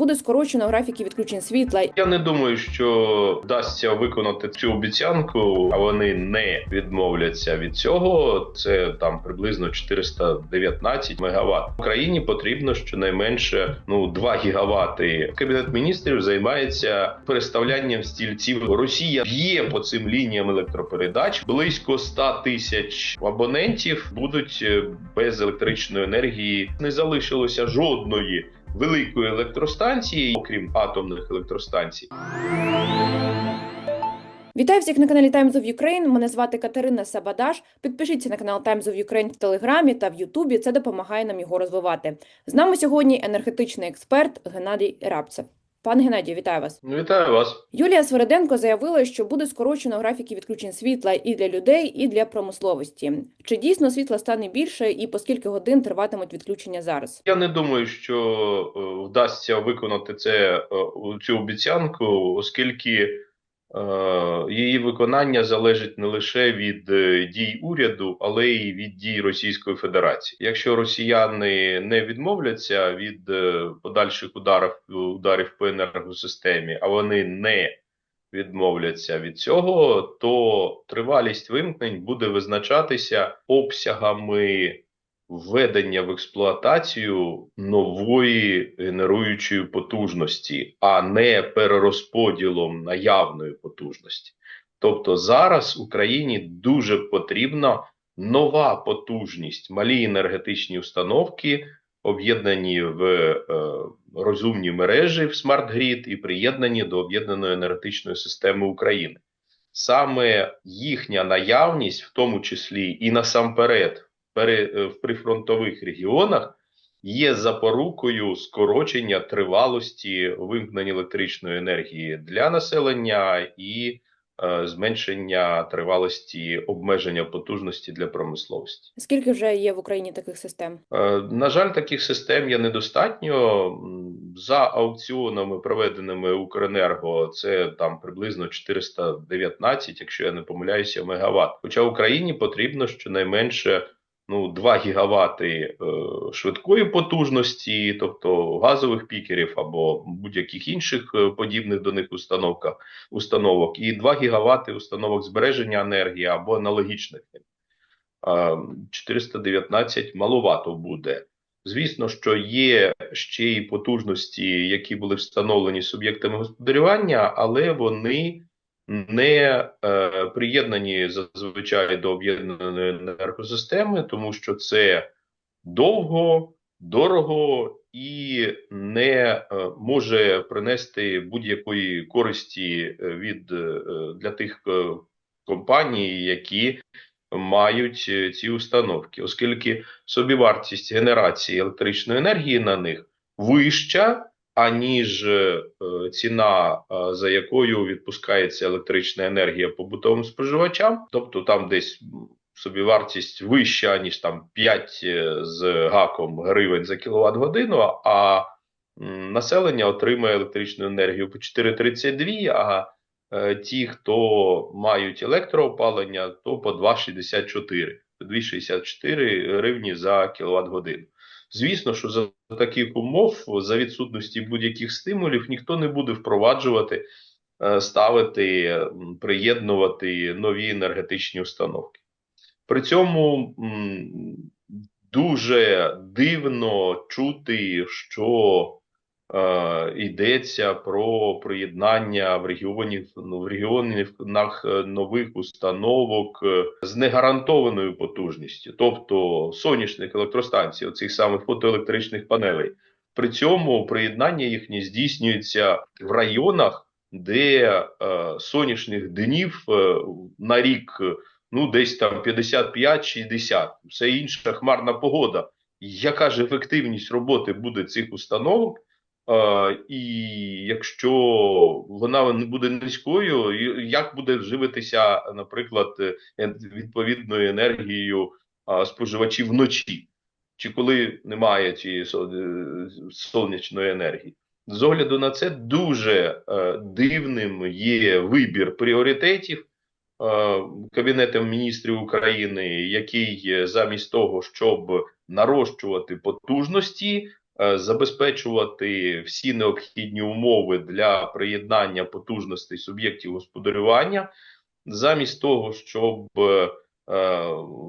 Буде скорочено графіки відключень світла. Я не думаю, що вдасться виконати цю обіцянку, а вони не відмовляться від цього. Це там приблизно 419 мегаватт. Україні потрібно щонайменше ну 2 гігавати. Кабінет міністрів займається переставлянням стільців. Росія б'є по цим лініям електропередач. Близько 100 тисяч абонентів будуть е, без електричної енергії. Не залишилося жодної великої електростанції, окрім атомних електростанцій. Вітаю всіх на каналі Times of Ukraine. Мене звати Катерина Сабадаш. Підпишіться на канал Times of Ukraine в Телеграмі та в Ютубі. Це допомагає нам його розвивати. З нами сьогодні енергетичний експерт Геннадій Рабцев. Пане Геннадію, вітаю вас. Вітаю вас. Юлія Свереденко заявила, що буде скорочено графіки відключень світла і для людей, і для промисловості. Чи дійсно світла стане більше, і по скільки годин триватимуть відключення зараз? Я не думаю, що е, вдасться виконати це е, цю обіцянку, оскільки її виконання залежить не лише від е, дій уряду, але й від дій Російської Федерації. Якщо росіяни не відмовляться від е, подальших ударів ударів по енергосистемі, а вони не відмовляться від цього, то тривалість вимкнень буде визначатися обсягами введення в експлуатацію нової генеруючої потужності, а не перерозподілом наявної потужності. Тобто зараз Україні дуже потрібна нова потужність, малі енергетичні установки, об'єднані в е, розумні мережі в смарт-грід і приєднані до об'єднаної енергетичної системи України. Саме їхня наявність, в тому числі і насамперед пере- в прифронтових регіонах, є запорукою скорочення тривалості вимкнення електричної енергії для населення і е, зменшення тривалості обмеження потужності для промисловості. Скільки вже є в Україні таких систем? Е, На жаль, таких систем є недостатньо. За аукціонами, проведеними Укренерго, це там приблизно 419, якщо я не помиляюся, мегаватт. Хоча Україні потрібно щонайменше ну, 2 гігавати е, швидкої потужності, тобто газових пікерів або будь-яких інших е, подібних до них установках, установок, і 2 гігавати установок збереження енергії або аналогічних. Е, 419 маловато буде. Звісно, що є ще й потужності, які були встановлені суб'єктами господарювання, але вони не е, приєднані зазвичай до об'єднаної енергосистеми, тому що це довго, дорого і не е, може принести будь-якої користі е, від е, для тих е, компаній, які мають е, ці установки, оскільки собівартість генерації електричної енергії на них вища, аніж е, ціна, е, за якою відпускається електрична енергія побутовим споживачам, тобто там десь м, собівартість вища, ніж там 5 е, з гаком гривень за кіловат годину, а населення отримує електричну енергію по 4,32, а ті, хто мають електроопалення, то по 2,64. 2,64 гривні за кіловат годину. Звісно, що за таких умов, за відсутності будь-яких стимулів, ніхто не буде впроваджувати, е, ставити, приєднувати нові енергетичні установки. При цьому дуже дивно чути, що йдеться про приєднання в регіоні ну, в регіонах е, нових установок е, з негарантованою потужністю, тобто сонячних електростанцій, оцих самих фотоелектричних панелей. При цьому приєднання їхнє здійснюється в районах, де е, сонячних днів е, на рік е, ну десь там 55-60, все інша хмарна погода. Яка ж ефективність роботи буде цих установок? І якщо вона не буде низькою, як буде живитися, наприклад, е, відповідною енергією споживачів вночі, чи коли немає цієї е, сонячної енергії? З огляду на це дуже е, дивним є вибір пріоритетів Кабінетом міністрів України, який замість того, щоб нарощувати потужності, забезпечувати всі необхідні умови для приєднання потужностей суб'єктів господарювання, замість того, щоб е, е,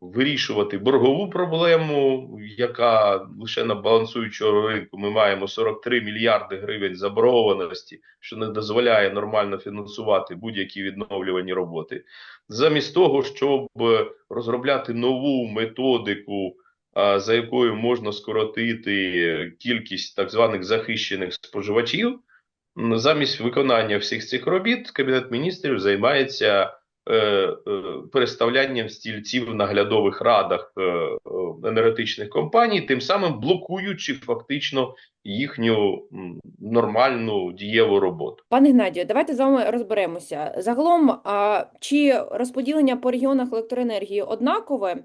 вирішувати боргову проблему, яка лише на балансуючого ринку ми маємо 43 мільярди гривень заборгованості, що не дозволяє нормально фінансувати будь-які відновлювані роботи, замість того, щоб розробляти нову методику, за якою можна скоротити кількість так званих захищених споживачів. Замість виконання всіх цих робіт Кабінет міністрів займається переставлянням стільців в наглядових радах е, е, енергетичних компаній, тим самим блокуючи фактично їхню нормальну дієву роботу. Пане Геннадію, давайте з вами розберемося. Загалом, а, чи розподілення по регіонах електроенергії однакове?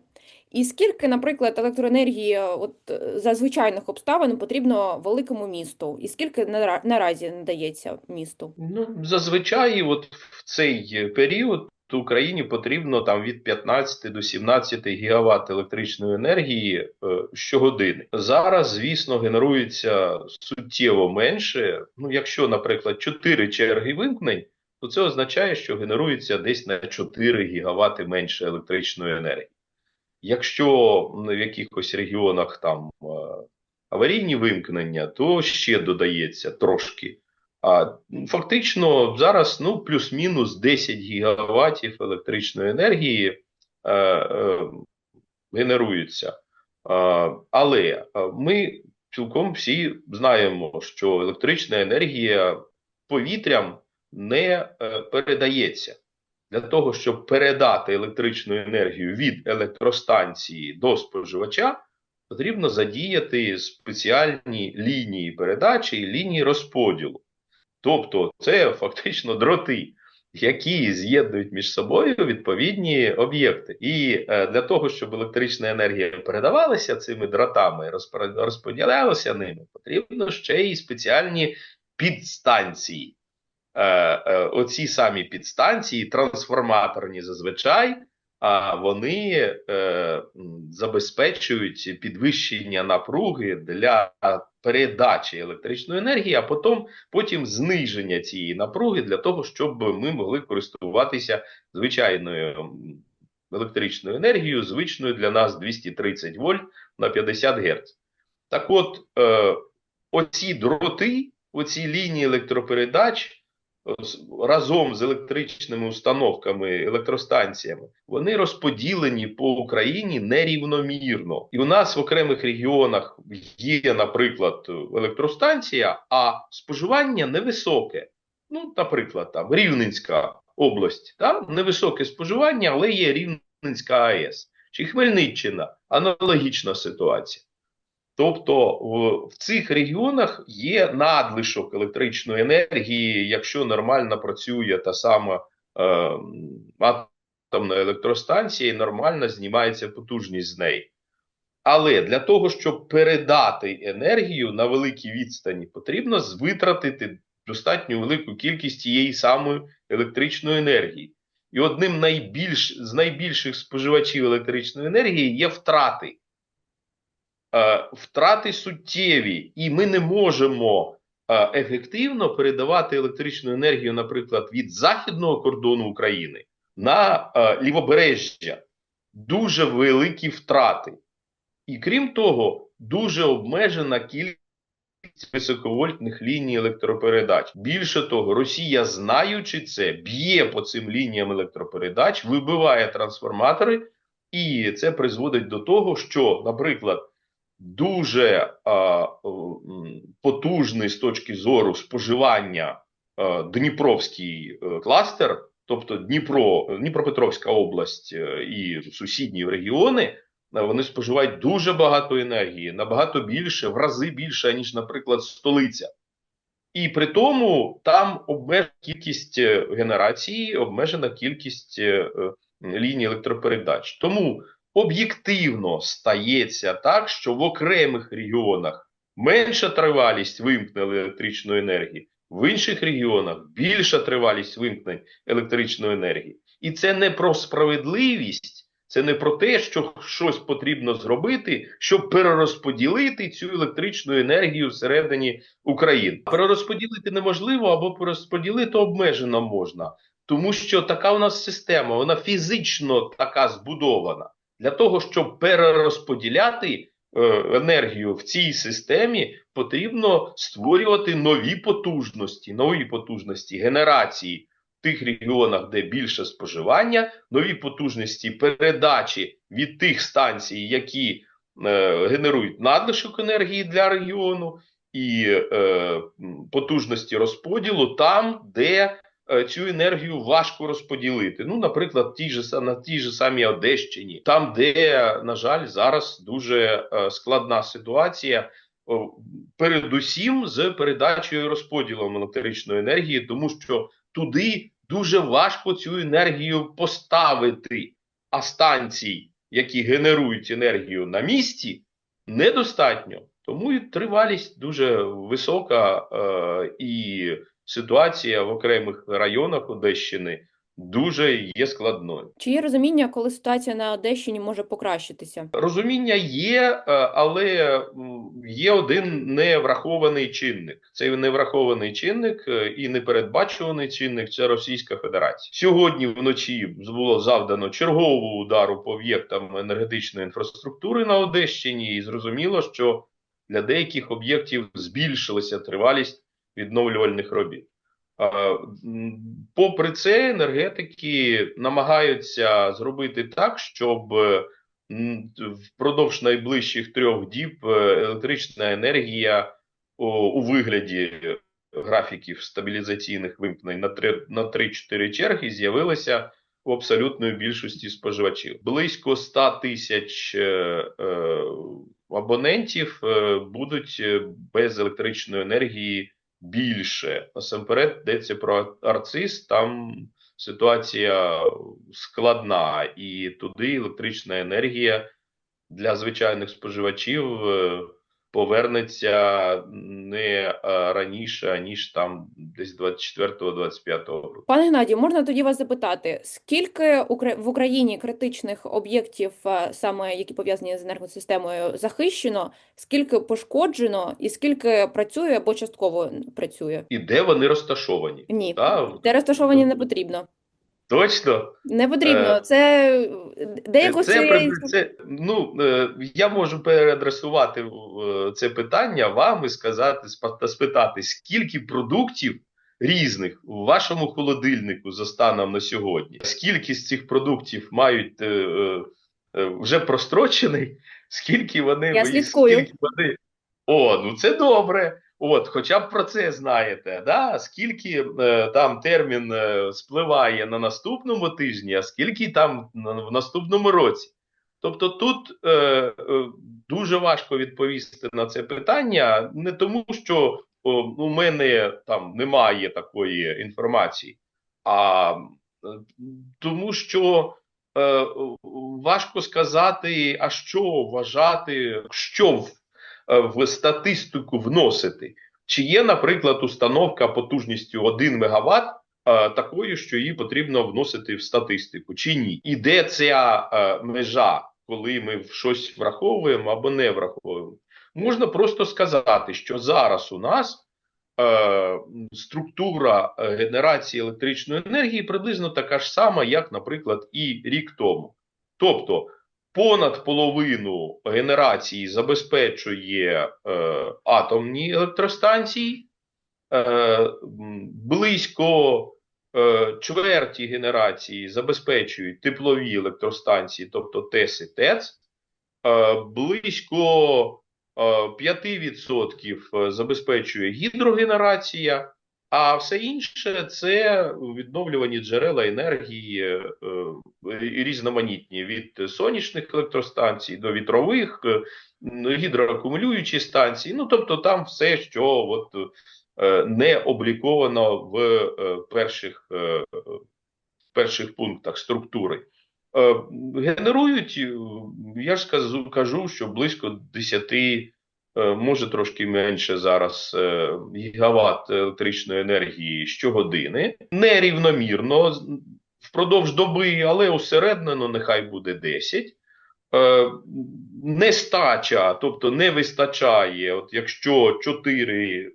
І скільки, наприклад, електроенергії от, е, за звичайних обставин потрібно великому місту? І скільки нара- наразі надається місту? Ну, зазвичай, от в цей період Україні потрібно там від 15 до 17 гігават електричної енергії е, щогодини. Зараз, звісно, генерується суттєво менше. Ну, якщо, наприклад, 4 черги вимкнень, то це означає, що генерується десь на 4 гігавати менше електричної енергії. Якщо в якихось регіонах там е, аварійні вимкнення, то ще додається трошки. Фактично зараз ну, плюс-мінус 10 гігаватів електричної енергії е, е, генерується. Е, але ми цілком всі знаємо, що електрична енергія повітрям не е, передається. Для того, щоб передати електричну енергію від електростанції до споживача, потрібно задіяти спеціальні лінії передачі і лінії розподілу. Тобто, це фактично дроти, які з'єднують між собою відповідні об'єкти. І е, для того, щоб електрична енергія передавалася цими дротами, розподілялася ними, потрібно ще й спеціальні підстанції. Е, е, оці самі підстанції, трансформаторні зазвичай, а вони е, забезпечують підвищення напруги для передачі електричної енергії, а потім, потім зниження цієї напруги для того, щоб ми могли користуватися звичайною електричною енергією, звичною для нас 230 вольт на 50 Гц. Так от, е, оці дроти, оці лінії електропередач разом з електричними установками, електростанціями, вони розподілені по Україні нерівномірно. І у нас в окремих регіонах є, наприклад, електростанція, а споживання невисоке. Ну, наприклад, там Рівненська область, там невисоке споживання, але є Рівненська АЕС. Чи Хмельниччина аналогічна ситуація. Тобто в, в цих регіонах є надлишок електричної енергії, якщо нормально працює та сама е, атомна електростанція і нормально знімається потужність з неї. Але для того, щоб передати енергію на великій відстані, потрібно витратити достатньо велику кількість тієї самої електричної енергії. І одним найбільш, з найбільших споживачів електричної енергії є втрати втрати суттєві, і ми не можемо е, ефективно передавати електричну енергію, наприклад, від західного кордону України на е, лівобережжя. Дуже великі втрати. І крім того, дуже обмежена кількість високовольтних ліній електропередач. Більше того, Росія, знаючи це, б'є по цим лініям електропередач, вибиває трансформатори, і це призводить до того, що, наприклад, дуже а, м, потужний з точки зору споживання а, Дніпровський е, кластер, тобто Дніпро, Дніпропетровська область е, і сусідні регіони, е, вони споживають дуже багато енергії, набагато більше, в рази більше, ніж, наприклад, столиця. І при тому там обмежена кількість е, генерації, обмежена кількість е, е, ліній електропередач. Тому об'єктивно стається так, що в окремих регіонах менша тривалість вимкнення електричної енергії, в інших регіонах більша тривалість вимкнень електричної енергії. І це не про справедливість, Це не про те, що щось потрібно зробити, щоб перерозподілити цю електричну енергію всередині України. Перерозподілити неможливо або перерозподілити обмежено можна, тому що така у нас система, вона фізично така збудована для того, щоб перерозподіляти е, енергію в цій системі, потрібно створювати нові потужності, нові потужності генерації в тих регіонах, де більше споживання, нові потужності передачі від тих станцій, які е, генерують надлишок енергії для регіону, і е, потужності розподілу там, де цю енергію важко розподілити. Ну, наприклад, ті ж, на тій же самій Одещині, там, де, на жаль, зараз дуже е, складна ситуація. Передусім з передачею і розподілом електричної енергії, тому що туди дуже важко цю енергію поставити, а станцій, які генерують енергію на місці, недостатньо. Тому і тривалість дуже висока, е, і ситуація в окремих районах Одещини дуже є складною. Чи є розуміння, коли ситуація на Одещині може покращитися? Розуміння є, е, але є один неврахований чинник. Цей неврахований чинник е, і непередбачуваний чинник це Російська Федерація. Сьогодні вночі було завдано чергового удару по об'єктам енергетичної інфраструктури на Одещині, і зрозуміло, що для деяких об'єктів збільшилася тривалість відновлювальних робіт. Попри це, енергетики намагаються зробити так, щоб впродовж найближчих трьох діб е, електрична енергія у вигляді графіків стабілізаційних вимкнень на 3-4 черги з'явилася у абсолютної більшості споживачів. Близько 100 тисяч е, е, абонентів будуть без електричної енергії більше. Насамперед йдеться про арциз, там ситуація складна, і туди електрична енергія для звичайних споживачів е, повернеться не е, раніше, ніж там десь 24-25 року. Пане Геннадію, можна тоді вас запитати, скільки в Україні критичних об'єктів, е, саме які пов'язані з енергосистемою, захищено, скільки пошкоджено і скільки працює або частково працює? І де вони розташовані? Ні, Та, де розташовані не потрібно. Точно? Не потрібно. Е, Це деяку це, це, це, ну, е, я можу переадресувати е, це питання вам і сказати, та спитати, скільки продуктів різних у вашому холодильнику за станом на сьогодні, скільки з цих продуктів мають вже прострочений, скільки вони Я слідкую. скільки вони. О, ну це добре. От, хоча б про це знаєте, да? скільки е, там термін е, спливає на наступному тижні, а скільки там в наступному році. Тобто тут е, е, дуже важко відповісти на це питання, не тому, що о, у мене там немає такої інформації, а е, тому, що е, важко сказати, а що вважати, що в в статистику вносити. Чи є, наприклад, установка потужністю 1 МВт е, такою, що її потрібно вносити в статистику, чи ні? І де ця е, межа, коли ми щось враховуємо або не враховуємо? Можна просто сказати, що зараз у нас е, структура е, генерації електричної енергії приблизно така ж сама, як, наприклад, і рік тому. Тобто понад половину генерації забезпечує е, атомні електростанції, е, близько е, чверті генерації забезпечують теплові електростанції, тобто ТЕС і ТЕЦ, е, близько е, 5% забезпечує гідрогенерація, а все інше це відновлювані джерела енергії е, різноманітні від сонячних електростанцій до вітрових, е, гідроакумулюючі станції. Ну тобто, там все, що от е, не обліковано в перших, перших пунктах структури. Генерують, я ж кажу, що близько 10 е, може трошки менше зараз е, гігават електричної енергії щогодини. Нерівномірно впродовж доби, але усереднено нехай буде 10. Е, нестача, тобто не вистачає, от якщо 4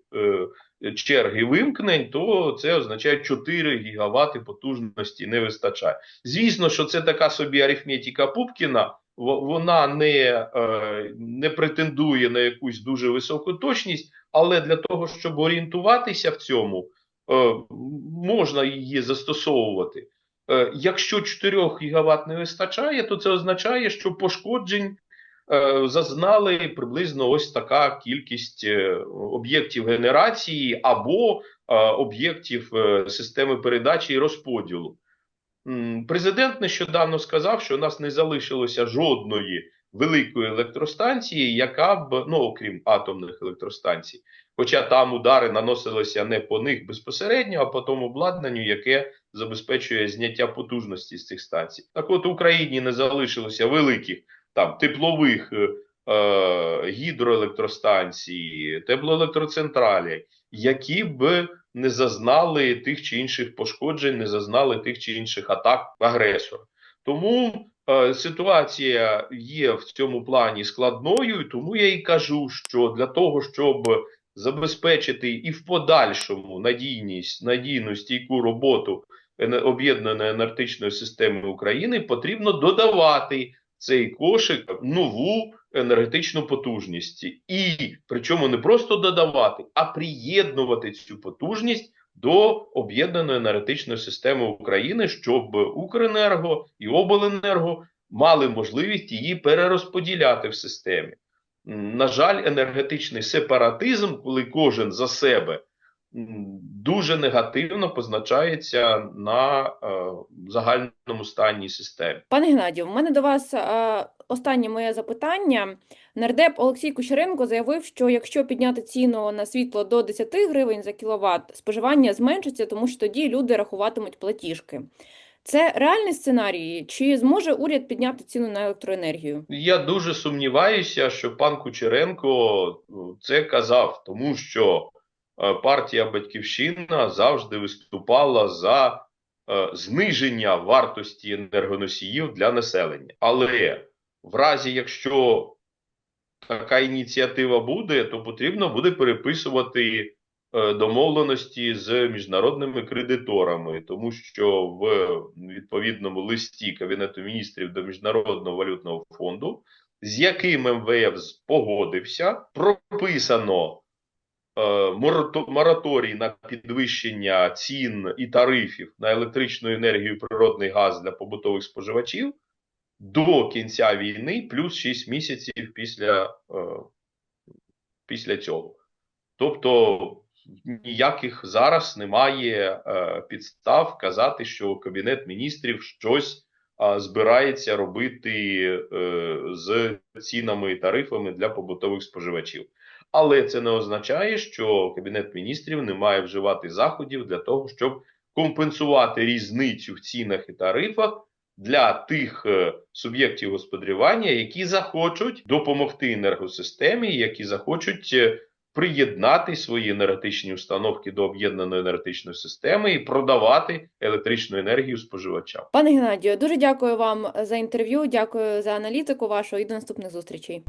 е, черги вимкнень, то це означає 4 гігавати потужності не вистачає. Звісно, що це така собі арифметика Пупкіна, вона не, е, не претендує на якусь дуже високу точність, але для того, щоб орієнтуватися в цьому, е, можна її застосовувати. Е, Якщо 4 гігават не вистачає, то це означає, що пошкоджень зазнали приблизно ось така кількість об'єктів генерації або об'єктів системи передачі і розподілу. Президент нещодавно сказав, що у нас не залишилося жодної великої електростанції, яка б, ну окрім атомних електростанцій, хоча там удари наносилися не по них безпосередньо, а по тому обладнанню, яке забезпечує зняття потужності з цих станцій. Так от в Україні не залишилося великих там теплових е, е, гідроелектростанцій, теплоелектроцентралі, які б не зазнали тих чи інших пошкоджень, не зазнали тих чи інших атак агресора. Тому е, ситуація є в цьому плані складною, і тому я і кажу, що для того, щоб забезпечити і в подальшому надійність, надійну стійку роботу ене- об'єднаної енергетичної системи України, потрібно додавати цей кошик нову енергетичну потужність. І причому не просто додавати, а приєднувати цю потужність до об'єднаної енергетичної системи України, щоб Укренерго і Обленерго мали можливість її перерозподіляти в системі. На жаль, енергетичний сепаратизм, коли кожен за себе, дуже негативно позначається на е, загальному стані системи. Пане Геннадію, в мене до вас е, останнє моє запитання. Нардеп Олексій Кучеренко заявив, що якщо підняти ціну на світло до 10 гривень за кіловат, споживання зменшиться, тому що тоді люди рахуватимуть платіжки. Це реальний сценарій? Чи зможе уряд підняти ціну на електроенергію? Я дуже сумніваюся, що пан Кучеренко ну, це казав, тому що е, партія Батьківщина завжди виступала за е, зниження вартості енергоносіїв для населення. Але в разі, якщо така ініціатива буде, то потрібно буде переписувати е, домовленості з міжнародними кредиторами, тому що в відповідному листі Кабінету міністрів до Міжнародного валютного фонду, з яким МВФ погодився, прописано е, мораторій на підвищення цін і тарифів на електричну енергію природний газ для побутових споживачів до кінця війни, плюс 6 місяців після, е, після цього. Тобто ніяких зараз немає е, підстав казати, що Кабінет міністрів щось е, збирається робити е, з цінами і тарифами для побутових споживачів. Але це не означає, що Кабінет міністрів не має вживати заходів для того, щоб компенсувати різницю в цінах і тарифах для тих е, суб'єктів господарювання, які захочуть допомогти енергосистемі, які захочуть е, приєднати свої енергетичні установки до об'єднаної енергетичної системи і продавати електричну енергію споживачам. Пане Геннадію, дуже дякую вам за інтерв'ю, дякую за аналітику вашу і до наступних зустрічей.